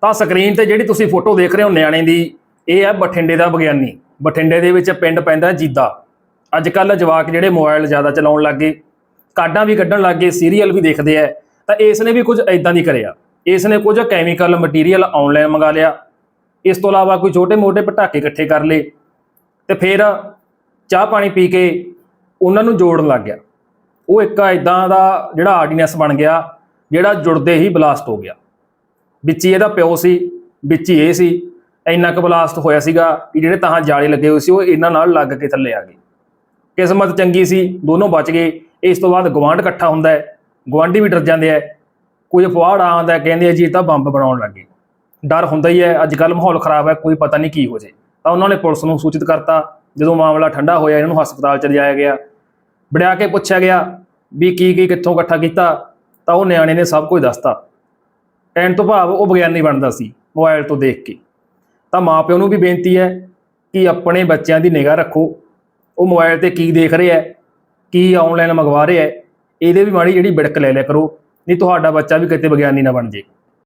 ਤਾਂ ਸਕਰੀਨ ਤੇ ਜਿਹੜੀ ਤੁਸੀਂ ਫੋਟੋ ਦੇਖ ਰਹੇ ਹੋ ਨਿਆਣੇ ਦੀ, ਇਹ ਹੈ ਬਠਿੰਡੇ ਦਾ ਵਿਗਿਆਨੀ। ਬਠਿੰਡੇ ਦੇ ਵਿੱਚ ਪਿੰਡ ਪੈਂਦਾ ਜੀਦਾ। ਅੱਜ ਕੱਲ ਜਵਾਕ ਜਿਹੜੇ ਮੋਬਾਈਲ ਜ਼ਿਆਦਾ ਚਲਾਉਣ ਲੱਗ ਗਏ ਕਾਰਡਾਂ ਵੀ ਕੱਢਣ ਲੱਗ ਗਏ, ਸੀਰੀਅਲ ਵੀ ਦੇਖਦੇ ਆ, ਤਾਂ ਇਸ ਨੇ ਵੀ ਕੁਝ ਐਦਾਂ ਦੀ ਕਰਿਆ। ਇਸ ਨੇ ਕੁਝ ਕੈਮੀਕਲ ਮਟੀਰੀਅਲ ਆਨਲਾਈਨ ਮੰਗਾ ਲਿਆ। ਇਸ ਤੋਂ ਇਲਾਵਾ ਕੋਈ ਛੋਟੇ-ਮੋਟੇ ਪਟਾਕੇ ਇਕੱਠੇ ਕਰ ਲਏ। ਤੇ ਫਿਰ ਚਾਹ ਪਾਣੀ ਪੀ ਕੇ ਉਹਨਾਂ ਨੂੰ ਜੋੜਨ ਲੱਗ ਗਿਆ। ਉਹ ਇੱਕ ਐਦਾਂ ਦਾ ਜਿਹੜਾ ਆਰਡੀਨੈਂਸ ਬਣ ਗਿਆ, ਜਿਹੜਾ ਜੁੜਦੇ ਹੀ ਬਲਾਸਟ ਹੋ ਗਿਆ। ਵਿੱਚ ਹੀ ਇਹਦਾ ਪਿਓ ਸੀ, ਵਿੱਚ ਹੀ ਇਹ ਸੀ, ਇੰਨਾ ਕੁ ਬਲਾਸਟ ਹੋਇਆ ਸੀਗਾ ਕਿ ਜਿਹੜੇ ਤਾਂ ਜਾਲੇ ਲੱਗੇ ਹੋਏ ਸੀ, ਉਹ ਇਹਨਾਂ ਨਾਲ ਲੱਗ ਕੇ ਥੱਲੇ ਆ ਗਏ। ਕਿਸਮਤ ਚੰਗੀ ਸੀ, ਦੋਨੋਂ ਬਚ ਗਏ। ਇਸ ਤੋਂ ਬਾਅਦ ਗਵਾਂਢ ਇਕੱਠਾ ਹੁੰਦਾ ਹੈ ਗਵਾਂਢੀ ਵੀ ਡਰ ਜਾਂਦੇ ਆ। ਕੋਈ ਅਫਵਾਹ ਆਉਂਦਾ ਕਹਿੰਦੇ ਜੀ ਇਹ ਤਾਂ ਬੰਬ ਬਣਾਉਣ ਲੱਗੇ ਡਰ ਹੁੰਦਾ ਹੀ ਹੈ ਅੱਜ ਕੱਲ ਮਾਹੌਲ ਖਰਾਬ ਹੈ, ਕੋਈ ਪਤਾ ਨਹੀਂ ਕੀ ਹੋ ਜੇ। ਤਾਂ ਉਹਨਾਂ ਨੇ ਪੁਲਿਸ ਨੂੰ ਸੂਚਿਤ ਕਰਤਾ, ਜਦੋਂ ਮਾਮਲਾ ਠੰਡਾ ਹੋਇਆ, ਇਹਨਾਂ ਨੂੰ ਹਸਪਤਾਲ ਚ ਲਿਜਾਇਆ ਗਿਆ। ਵੜਿਆ ਕੇ ਪੁੱਛਿਆ ਗਿਆ ਵੀ ਕੀ ਕੀ ਕਿੱਥੋਂ ਇਕੱਠਾ ਕੀਤਾ, ਤਾਂ ਉਹ ਨਿਆਣੇ ਨੇ ਸਭ ਕੁਝ ਦੱਸਤਾ। ਕਹਿਣ ਤੋਂ ਭਾਵ ਉਹ ਵਿਗਿਆਨੀ ਬਣਦਾ ਸੀ, ਮੋਬਾਈਲ ਤੋਂ ਦੇਖ ਕੇ। ਤਾਂ ਮਾਪਿਓ ਨੂੰ ਵੀ ਬੇਨਤੀ ਹੈ ਕਿ ਆਪਣੇ ਬੱਚਿਆਂ ਦੀ ਨਿਗਾਹ ਰੱਖੋ। ਉਹ ਮੋਬਾਈਲ ਤੇ ਕੀ ਦੇਖ ਰਿਹਾ ਹੈ, ਕੀ ਆਨਲਾਈਨ ਮੰਗਵਾ ਰਿਹਾ ਹੈ, ਇਹਦੇ ਵੀ ਮਾੜੀ ਜਿਹੜੀ ਬਿੜਕ ਲੈ ਲਿਆ ਕਰੋ। ਨਹੀਂ, ਤੁਹਾਡਾ ਬੱਚਾ ਵੀ ਕਿਤੇ ਵਿਗਿਆਨੀ ਨਾ ਬਣ ਜੇ